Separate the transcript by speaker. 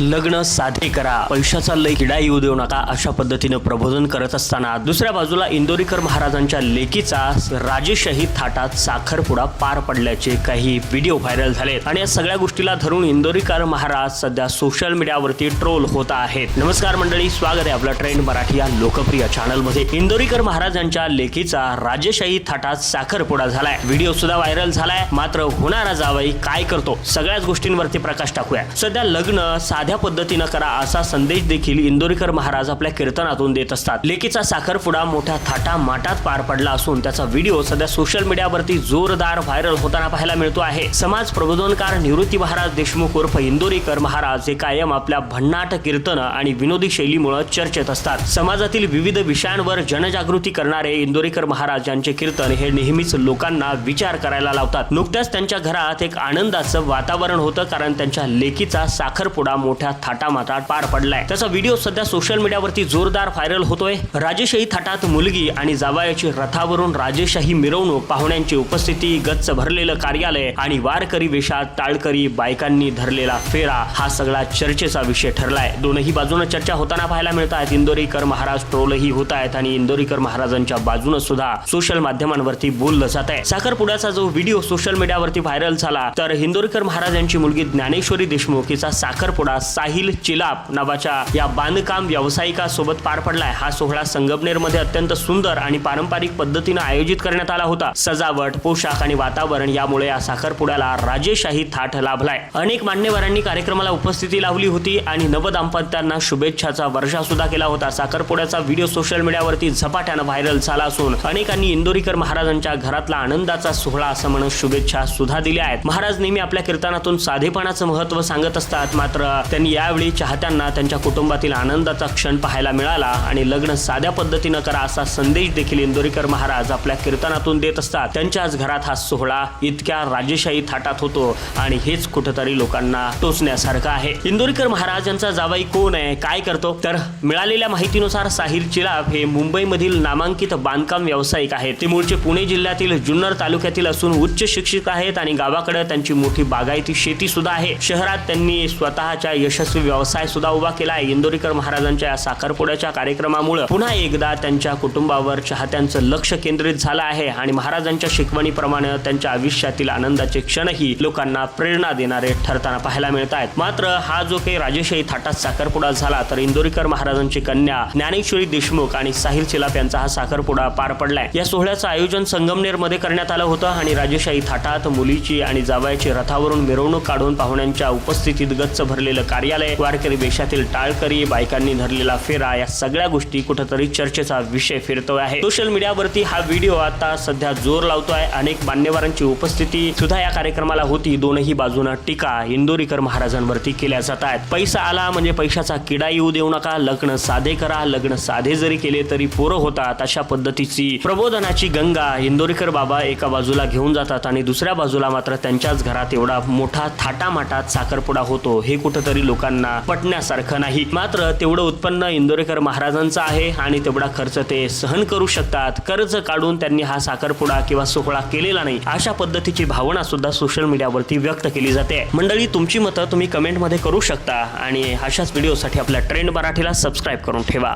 Speaker 1: लग्न साधे करा. पैशाचा लय किडा येऊ देऊ नका अशा पद्धतीनं प्रबोधन करत असताना दुसऱ्या बाजूला इंदोरीकर महाराजांच्या लेकीचा राजेशाही थाटात साखरपुडा पार पडल्याचे काही व्हिडिओ व्हायरल झालेत. आणि या सगळ्या गोष्टीला धरून इंदोरीकर महाराज सध्या सोशल मीडियावरती ट्रोल होत आहेत. नमस्कार मंडळी स्वागत आहे आपलं ट्रेंड मराठी या लोकप्रिय चॅनलमध्ये इंदोरीकर महाराजांच्या लेकीचा राजेशाही थाटात साखरपुडा झालाय. व्हिडिओ सुद्धा व्हायरल झालाय. मात्र होणारा जावाई काय करतो? सगळ्याच गोष्टींवरती प्रकाश टाकूया. सध्या लग्न साध्या पद्धतीनं करा असा संदेश देखील इंदोरीकर महाराज आपल्या कीर्तनातून देत असतात. लेकीचा साखरपुडा मोठ्या थाटा माटात पार पडला असून त्याचा व्हिडिओ सध्या सोशल मीडियावरती जोरदार व्हायरल होताना पाहायला मिळतो आहे. समाज प्रबोधनकार निवृत्ती महाराज देशमुख उर्फ इंदोरीकर महाराज हे कायम आपल्या भन्नाट कीर्तन आणि विनोदी शैलीमुळे चर्चेत असतात. समाजातील विविध विषयांवर जनजागृती करणारे इंदोरीकर महाराज यांचे कीर्तन हे नेहमीच लोकांना विचार करायला लावतात. नुकत्याच त्यांच्या घरात एक आनंदाचं वातावरण होतं कारण त्यांच्या लेकीचा साखरपुडा मोठ्या थाटामाटात पार पडलाय. त्याचा व्हिडिओ सध्या सोशल मीडियावरती जोरदार व्हायरल होतोय. राजेशाही थाटात मुलगी आणि जावायाची रथावरून राजेशाही मिरवणूक पाहुण्यांची उपस्थिती गच्च भरलेलं कार्यालय आणि वारकरी वेशात टाळकरी बायकांनी धरलेला फेरा हा सगळा चर्चेचा विषय ठरलाय. दोनही बाजूनं चर्चा होताना पाहायला मिळत आहेत इंदोरीकर महाराज ट्रोलही होत आहेत आणि इंदोरीकर महाराजांच्या बाजूनं सुद्धा सोशल माध्यमांवरती बोललं जात आहे साखरपुड्याचा जो व्हिडिओ सोशल मीडियावरती व्हायरल झाला तर हिंदोरीकर महाराज यांची मुलगी ज्ञानेश्वरी देशमुख हिचा साखरपुडा साहिल चिलाप नावाच्या या बांधकाम व्यावसायिकासोबत पार पडलाय. हा सोहळा संगमनेरमध्ये अत्यंत सुंदर आणि पारंपरिक पद्धतीनं आयोजित करण्यात आला होता. सजावट पोशाख आणि वातावरण यामुळे या साखरपुड्याला राजेशाही थाट लाभलाय. अनेक मान्यवरांनी कार्यक्रमाला उपस्थिती लावली होती आणि नवदाम्पत्यांना शुभेच्छाचा वर्षा सुद्धा केला होता. साखरपुड्याचा व्हिडिओ सोशल मीडियावरती झपाट्यानं व्हायरल झाला असून अनेकांनी इंदोरीकर महाराजांच्या घरातला आनंदाचा सोहळा असं म्हणून शुभेच्छा सुद्धा दिल्या आहेत. महाराज नेहमी आपल्या कीर्तनातून साधेपणाचं महत्त्व सांगत असतात. मात्र त्यांनी यावेळी चाहत्यांना त्यांच्या कुटुंबातील आनंदाचा क्षण पाहायला मिळाला आणि लग्न साध्या पद्धतीनं करा असा संदेश देखील इंदोरीकर महाराज आपल्या कीर्तनातून देत असतात. त्यांच्याच घरात हा सोहळा इतक्या राजेशाही थाटात होतो आणि हेच कुठंतरी लोकांना टोचण्यासारखं आहे. इंदोरीकर महाराज यांचा जावाई कोण आहे? काय करतो? तर मिळालेल्या माहितीनुसार साहिल चिराब हे मुंबईमधील नामांकित बांधकाम व्यावसायिक आहेत. ते मूळचे पुणे जिल्ह्यातील जुन्नर तालुक्यातील असून उच्च शिक्षित आहेत आणि गावाकडे त्यांची मोठी बागायती शेती सुद्धा आहे. शहरात त्यांनी स्वतःच्या यशस्वी व्यवसाय सुद्धा उभा केला आहे इंदोरीकर महाराजांच्या या साखरपुड्याच्या कार्यक्रमामुळे पुन्हा एकदा त्यांच्या कुटुंबावर चाहत्यांचं लक्ष केंद्रित झालं आहे आणि महाराजांच्या शिकवणीप्रमाणे त्यांच्या आयुष्यातील आनंदाचे क्षणही लोकांना प्रेरणा देणारे ठरताना पाहायला मिळत आहेत मात्र हा जो काही राजेशाही थाटात साखरपुडा झाला तर इंदोरीकर महाराजांची कन्या ज्ञानेश्वरी देशमुख आणि साहिल शिलाप यांचा हा साखरपुडा पार पडलाय. या सोहळ्याचं आयोजन संगमनेरमध्ये करण्यात आलं होतं आणि राजेशाही थाटात मुलीची आणि जावयाची रथावरून मिरवणूक काढून पाहुण्यांच्या उपस्थितीत गच्च भरलेलं कार्यालय वारकरी वेशातील टाळकरी बायकांनी धरलेला फेरा या सगळ्या गोष्टी कुठंतरी चर्चेचा विषय फिरतोय आहे. सोशल मीडियावरती हा व्हिडिओ आता सध्या जोर लावतोय. अनेक मान्यवरांची उपस्थिती सुद्धा या कार्यक्रमाला होती. दोनही बाजूनं टीका इंदोरीकर महाराजांवरती केल्या जात आहेत. पैसा आला म्हणजे पैशाचा किडा येऊ देऊ नका. लग्न साधे करा. लग्न साधे जरी केले तरी पोरं होतात अशा पद्धतीची प्रबोधनाची गंगा इंदोरीकर बाबा एका बाजूला घेऊन जातात आणि दुसऱ्या बाजूला मात्र त्यांच्याच घरात एवढा मोठा थाटामाटात साखरपुडा होतो. हे कुठंतरी लोकांना पटण्यासारखं नाही. मात्र तेवढं उत्पन्न इंदोरेकर महाराजांचं आहे आणि तेवढा खर्च ते सहन करू शकतात. कर्ज काढून त्यांनी हा साखरपुडा किंवा सोहळा केलेला नाही. अशा पद्धतीची भावना सुद्धा सोशल मीडियावरती व्यक्त केली जाते. मंडळी तुमची मतं तुम्ही कमेंटमध्ये करू शकता आणि अशाच व्हिडिओसाठी आपल्या ट्रेंड मराठीला सबस्क्राईब करून ठेवा.